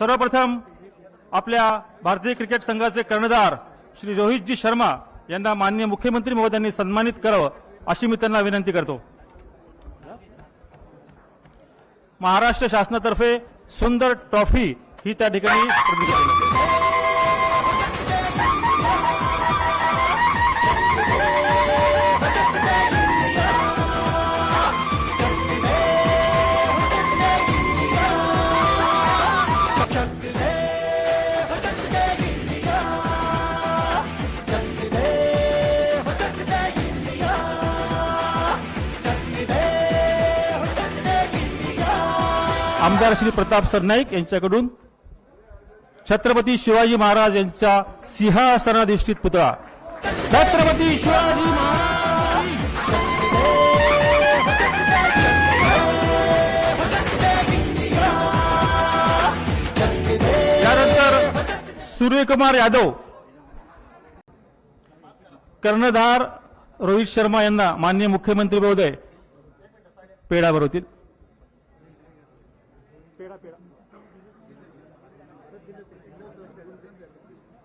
सर्वप्रथम आपल्या भारतीय क्रिकेट संघाचे कर्णधार श्री रोहितजी शर्मा यांना माननीय मुख्यमंत्री महोदयांनी सन्मानित करावं अशी मी त्यांना विनंती करतो. महाराष्ट्र शासनातर्फे सुंदर ट्रॉफी ही त्या ठिकाणी आमदार श्री प्रताप सरनाईक यांच्याकडून छत्रपती शिवाजी महाराज यांच्या सिंहासनाधिष्ठित पुतळा. छत्रपती शिवाजी महाराज. यानंतर सूर्यकुमार यादव कर्णधार रोहित शर्मा यांना माननीय मुख्यमंत्री महोदय पेढा भरवतील pega, pega.